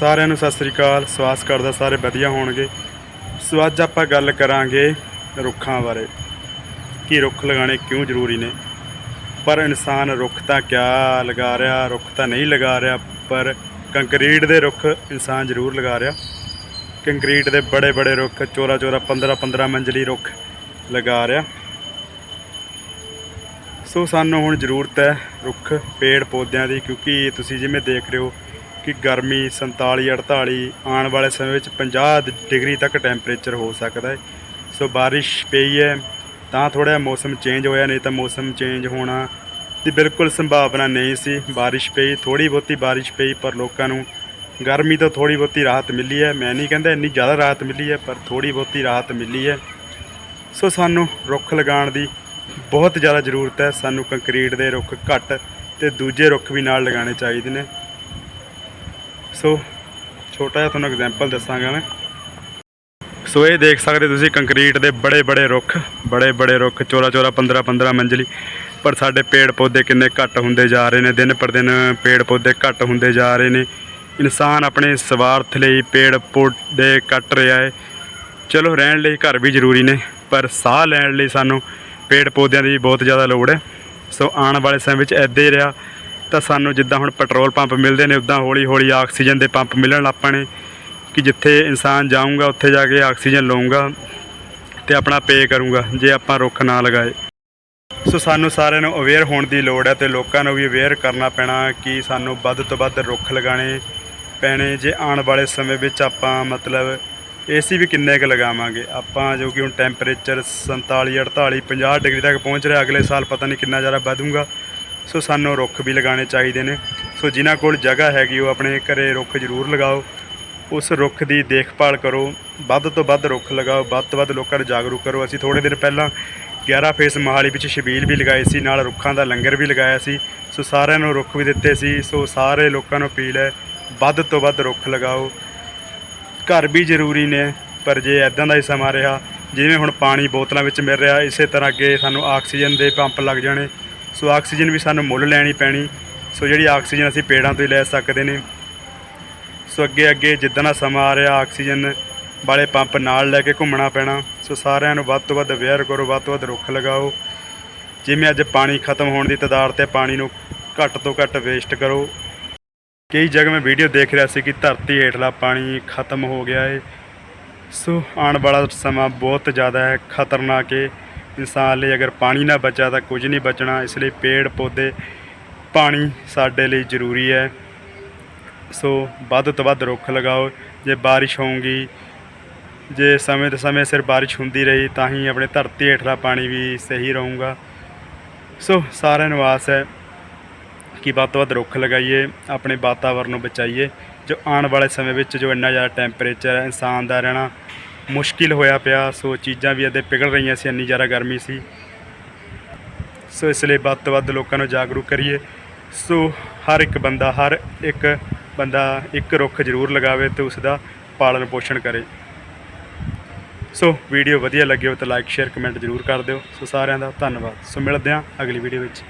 ਸਾਰਿਆਂ ਨੂੰ ਸਤਿ ਸ੍ਰੀ ਅਕਾਲ। ਸਵਾਸ ਕਰਦਾ ਸਾਰੇ ਵਧੀਆ ਹੋਣਗੇ। ਸੋ ਅੱਜ ਆਪਾਂ ਗੱਲ ਕਰਾਂਗੇ ਰੁੱਖਾਂ ਬਾਰੇ। ਕਿ ਰੁੱਖ ਲਗਾਉਣੇ ਕਿਉਂ ਜ਼ਰੂਰੀ ਨੇ? ਪਰ ਇਨਸਾਨ ਰੁੱਖ ਤਾਂ ਕਿਆ ਲਗਾ ਰਿਹਾ, ਰੁੱਖ ਤਾਂ ਨਹੀਂ ਲਗਾ ਰਿਹਾ, ਪਰ ਕੰਕਰੀਟ ਦੇ ਰੁੱਖ ਇਨਸਾਨ ਜ਼ਰੂਰ ਲਗਾ ਰਿਹਾ। ਕੰਕਰੀਟ ਦੇ ਬੜੇ ਬੜੇ ਰੁੱਖ ਚੋਰਾ ਚੋਰਾ 15 15 ਮੰਜ਼ਲੀ ਰੁੱਖ ਲਗਾ ਰਿਹਾ। ਸੋ ਸਾਨੂੰ ਹੁਣ ਜ਼ਰੂਰਤ ਹੈ ਰੁੱਖ ਪੇੜ ਪੌਦਿਆਂ ਦੀ, ਕਿਉਂਕਿ ਤੁਸੀਂ ਜਿਵੇਂ ਦੇਖ ਰਹੇ ਹੋ ਕਿ ਗਰਮੀ 47 48 ਆਉਣ ਵਾਲੇ ਸਮੇਂ ਵਿੱਚ 50 ਡਿਗਰੀ ਤੱਕ ਟੈਂਪਰੇਚਰ ਹੋ ਸਕਦਾ ਹੈ। ਸੋ ਬਾਰਿਸ਼ ਪਈ ਹੈ, ਤਾਂ ਥੋੜ੍ਹਾ ਮੌਸਮ ਚੇਂਜ ਹੋਇਆ, ਨਹੀਂ ਤਾਂ ਮੌਸਮ ਚੇਂਜ ਹੋਣਾ ਦੀ ਬਿਲਕੁਲ ਸੰਭਾਵਨਾ ਨਹੀਂ ਸੀ। ਬਾਰਿਸ਼ ਪਈ ਥੋੜੀ ਬਹੁਤੀ ਬਾਰਿਸ਼ ਪਈ, ਪਰ ਲੋਕਾਂ ਨੂੰ ਗਰਮੀ ਤੋਂ ਥੋੜੀ ਬਹੁਤੀ ਰਾਹਤ ਮਿਲੀ ਹੈ। ਮੈਂ ਨਹੀਂ ਕਹਿੰਦਾ ਇੰਨੀ ਜ਼ਿਆਦਾ ਰਾਹਤ ਮਿਲੀ ਹੈ, ਪਰ ਥੋੜੀ ਬਹੁਤੀ ਰਾਹਤ ਮਿਲੀ ਹੈ। ਸੋ ਸਾਨੂੰ ਰੁੱਖ ਲਗਾਉਣ ਦੀ ਬਹੁਤ ਜ਼ਿਆਦਾ ਜ਼ਰੂਰਤ ਹੈ। ਸਾਨੂੰ ਕੰਕਰੀਟ ਦੇ ਰੁੱਖ ਘੱਟ ਤੇ ਦੂਜੇ ਰੁੱਖ ਵੀ ਨਾਲ ਲਗਾਉਣੇ ਚਾਹੀਦੇ ਨੇ। ਸੋ ਛੋਟਾ ਜਿਹਾ ਤੁਹਾਨੂੰ ਐਗਜ਼ਾਮਪਲ ਦੱਸਾਂਗਾ ਮੈਂ। ਸੋ ਇਹ ਦੇਖ ਸਕਦੇ ਤੁਸੀਂ ਕੰਕਰੀਟ ਦੇ ਬੜੇ ਬੜੇ ਰੁੱਖ, ਬੜੇ ਬੜੇ ਰੁੱਖ ਚੋਰਾ ਚੋਰਾ 15 15 ਮੰਜ਼ਲੀ। ਪਰ ਸਾਡੇ ਪੇੜ ਪੌਦੇ ਕਿੰਨੇ ਘੱਟ ਹੁੰਦੇ ਜਾ ਰਹੇ ਨੇ, ਦਿਨ ਪਰ ਦਿਨ ਪੇੜ ਪੌਦੇ ਘੱਟ ਹੁੰਦੇ ਜਾ ਰਹੇ ਨੇ। ਇਨਸਾਨ ਆਪਣੇ ਸਵਾਰਥ ਲਈ ਪੇੜ ਪੌਦੇ ਕੱਟ ਰਿਹਾ ਹੈ। ਚਲੋ ਰਹਿਣ ਲਈ ਘਰ ਵੀ ਜ਼ਰੂਰੀ ਨੇ, ਪਰ ਸਾਹ ਲੈਣ ਲਈ ਸਾਨੂੰ ਪੇੜ ਪੌਦਿਆਂ ਦੀ ਬਹੁਤ ਜ਼ਿਆਦਾ ਲੋੜ ਹੈ। ਸੋ ਆਉਣ ਵਾਲੇ ਸਮੇਂ ਵਿੱਚ ਐਦੇ ਹੀ ਰਿਹਾ। ਤਾਂ ਸਾਨੂੰ ਜਿੱਦਾਂ ਹੁਣ ਪੈਟਰੋਲ ਪੰਪ ਮਿਲਦੇ ਨੇ, ਉਦਾਂ ਹੌਲੀ ਹੌਲੀ ਆਕਸੀਜਨ ਦੇ ਪੰਪ ਮਿਲਣ ਲੱਗ ਪੈਣੇ ਕਿ ਜਿੱਥੇ ਇਨਸਾਨ ਜਾਊਗਾ, ਉੱਥੇ ਜਾ ਕੇ ਆਕਸੀਜਨ ਲਊਗਾ ਤੇ ਆਪਣਾ ਪੇ ਕਰੂੰਗਾ, ਜੇ ਆਪਾਂ ਰੁੱਖ ਨਾ ਲਗਾਏ। ਸੋ ਸਾਨੂੰ ਸਾਰਿਆਂ ਨੂੰ ਅਵੇਅਰ ਹੋਣ ਦੀ ਲੋੜ ਹੈ ਤੇ ਲੋਕਾਂ ਨੂੰ ਵੀ ਅਵੇਅਰ ਕਰਨਾ ਪੈਣਾ ਕਿ ਸਾਨੂੰ ਵੱਧ ਤੋਂ ਵੱਧ ਰੁੱਖ ਲਗਾਉਣੇ ਪੈਣੇ। ਜੇ ਆਉਣ ਵਾਲੇ ਸਮੇਂ ਵਿੱਚ ਆਪਾਂ ਮਤਲਬ ਏਸੀ ਵੀ ਕਿੰਨੇ ਕੁ ਲਗਾਵਾਂਗੇ? ਆਪਾਂ ਜੋ ਕਿ ਹੁਣ ਟੈਂਪਰੇਚਰ 47 48 50 ਡਿਗਰੀ ਤੱਕ ਪਹੁੰਚ ਰਿਹਾ, ਅਗਲੇ ਸਾਲ ਪਤਾ ਨਹੀਂ ਕਿੰਨਾ ਜ਼ਿਆਦਾ ਵਧੂਗਾ। ਸੋ ਸਾਨੂੰ ਰੁੱਖ ਵੀ ਲਗਾਉਣੇ ਚਾਹੀਦੇ ਨੇ। ਸੋ ਜਿਨ੍ਹਾਂ ਕੋਲ ਜਗ੍ਹਾ ਹੈਗੀ, ਉਹ ਆਪਣੇ ਘਰੇ ਰੁੱਖ ਜ਼ਰੂਰ ਲਗਾਓ। ਉਸ ਰੁੱਖ ਦੀ ਦੇਖਭਾਲ ਕਰੋ। ਵੱਧ ਤੋਂ ਵੱਧ ਰੁੱਖ ਲਗਾਓ। ਵੱਧ ਤੋਂ ਵੱਧ ਲੋਕਾਂ ਨੂੰ ਜਾਗਰੂਕ ਕਰੋ। ਅਸੀਂ ਥੋੜੇ ਦਿਨ ਪਹਿਲਾਂ 11 ਫੇਸ ਮਹਾਲੀ ਵਿੱਚ ਸ਼ਬੀਲ ਵੀ ਲਗਾਈ ਸੀ। ਨਾਲ ਰੁੱਖਾਂ ਦਾ ਲੰਗਰ ਵੀ ਲਗਾਇਆ ਸੀ। ਸੋ ਸਾਰਿਆਂ ਨੂੰ ਰੁੱਖ ਵੀ ਦਿੱਤੇ ਸੀ। ਸੋ ਸਾਰੇ ਲੋਕਾਂ ਨੂੰ ਅਪੀਲ ਹੈ, ਵੱਧ ਤੋਂ ਵੱਧ ਰੁੱਖ ਲਗਾਓ। ਘਰ ਵੀ ਜ਼ਰੂਰੀ ਨੇ, ਪਰ ਜੇ ਐਦਾਂ ਦਾ ਹੀ ਸਮਾਂ ਰਿਹਾ, ਜਿਵੇਂ ਹੁਣ ਪਾਣੀ ਬੋਤਲਾਂ ਵਿੱਚ ਮਿਲ ਰਿਹਾ, ਇਸੇ ਤਰ੍ਹਾਂ ਅੱਗੇ ਸਾਨੂੰ ਆਕਸੀਜਨ ਦੇ ਪੰਪ ਲੱਗ ਜਾਣੇ। ਸੋ ਆਕਸੀਜਨ ਵੀ ਸਾਨੂੰ ਮੁੱਲ ਲੈਣੀ ਪੈਣੀ। ਸੋ ਜਿਹੜੀ ਆਕਸੀਜਨ ਅਸੀਂ ਪੇੜਾਂ ਤੋਂ ਹੀ ਲੈ ਸਕਦੇ ਨੇ। ਸੋ ਅੱਗੇ ਅੱਗੇ ਜਿੱਦਾਂ ਦਾ ਸਮਾਂ ਆ ਰਿਹਾ, ਆਕਸੀਜਨ ਵਾਲੇ ਪੰਪ ਨਾਲ ਲੈ ਕੇ ਘੁੰਮਣਾ ਪੈਣਾ। ਸੋ ਸਾਰਿਆਂ ਨੂੰ ਵੱਧ ਤੋਂ ਵੱਧ ਅਵੇਅਰ ਕਰੋ, ਵੱਧ ਤੋਂ ਵੱਧ ਰੁੱਖ ਲਗਾਓ। ਜਿਵੇਂ ਅੱਜ ਪਾਣੀ ਖਤਮ ਹੋਣ ਦੀ ਤਦਾਰ ਤੇ ਪਾਣੀ ਨੂੰ ਘੱਟ ਤੋਂ ਘੱਟ ਵੇਸਟ ਕਰੋ। ਕਈ ਜਗ੍ਹਾ ਮੈਂ ਵੀਡੀਓ ਦੇਖ ਰਿਹਾ ਸੀ ਕਿ ਧਰਤੀ ਹੇਠਲਾ ਪਾਣੀ ਖਤਮ ਹੋ ਗਿਆ ਹੈ ਸੋ ਆਉਣ ਵਾਲਾ ਸਮਾਂ ਬਹੁਤ ਜ਼ਿਆਦਾ ਹੈ, ਖਤਰਨਾਕ ਹੈ ਇਨਸਾਨ ਲਈ ਅਗਰ ਪਾਣੀ ਨਾ ਬਚਾ ਤਾਂ ਕੁਝ ਨਹੀਂ ਬਚਣਾ, ਇਸ ਲਈ ਪੇੜ, ਪੌਦੇ, ਪਾਣੀ ਸਾਡੇ ਲਈ ਜ਼ਰੂਰੀ ਹੈ। ਸੋ ਵੱਧ ਤੋਂ ਵੱਧ ਰੁੱਖ ਲਗਾਓ। ਜੇ ਬਾਰਿਸ਼ ਹੋਊਗੀ, ਜੇ ਸਮੇਂ ਤੇ ਸਮੇਂ ਸਿਰ ਬਾਰਿਸ਼ ਹੁੰਦੀ ਰਹੀ ਤਾਂ ਹੀ ਆਪਣੇ ਧਰਤੀ ਹੇਠਲਾ ਪਾਣੀ ਵੀ ਸਹੀ ਰਹੂਗਾ। ਸੋ ਸਾਰਿਆਂ ਨੂੰ ਆਸ ਹੈ ਕਿ ਵੱਧ ਤੋਂ ਵੱਧ ਰੁੱਖ ਲਗਾਈਏ, ਆਪਣੇ ਵਾਤਾਵਰਨ ਨੂੰ ਬਚਾਈਏ। ਜੋ ਆਉਣ ਵਾਲੇ ਸਮੇਂ ਵਿੱਚ ਜੋ ਇੰਨਾ ਜ਼ਿਆਦਾ ਟੈਂਪਰੇਚਰ ਹੈ, ਇਨਸਾਨ ਦਾ ਰਹਿਣਾ ਮੁਸ਼ਕਿਲ ਹੋਇਆ ਪਿਆ, ਸੋ ਚੀਜ਼ਾਂ ਵੀ ਅੱਦੇ ਪਿਘਲ ਰਹੀਆਂ ਸੀ, ਇੰਨੀ ਜ਼ਿਆਦਾ ਗਰਮੀ ਸੀ। ਸੋ ਇਸ ਲਈ ਵੱਧ ਤੋਂ ਵੱਧ ਲੋਕਾਂ ਨੂੰ ਜਾਗਰੂਕ ਕਰੀਏ। ਸੋ ਹਰ ਇੱਕ ਬੰਦਾ, ਹਰ ਇੱਕ ਬੰਦਾ ਇੱਕ ਰੁੱਖ ਜ਼ਰੂਰ ਲਗਾਵੇ ਤੇ ਉਸ ਦਾ ਪਾਲਣ ਪੋਸ਼ਣ ਕਰੇ। ਸੋ ਵੀਡੀਓ ਵਧੀਆ ਲੱਗੀ ਹੋ ਤਾਂ ਲਾਈਕ ਸ਼ੇਅਰ ਕਮੈਂਟ ਜ਼ਰੂਰ ਕਰ ਦਿਓ। ਸੋ ਸਾਰਿਆਂ ਦਾ ਧੰਨਵਾਦ। ਸੋ ਮਿਲਦੇ ਹਾਂ ਅਗਲੀ ਵੀਡੀਓ ਵਿੱਚ।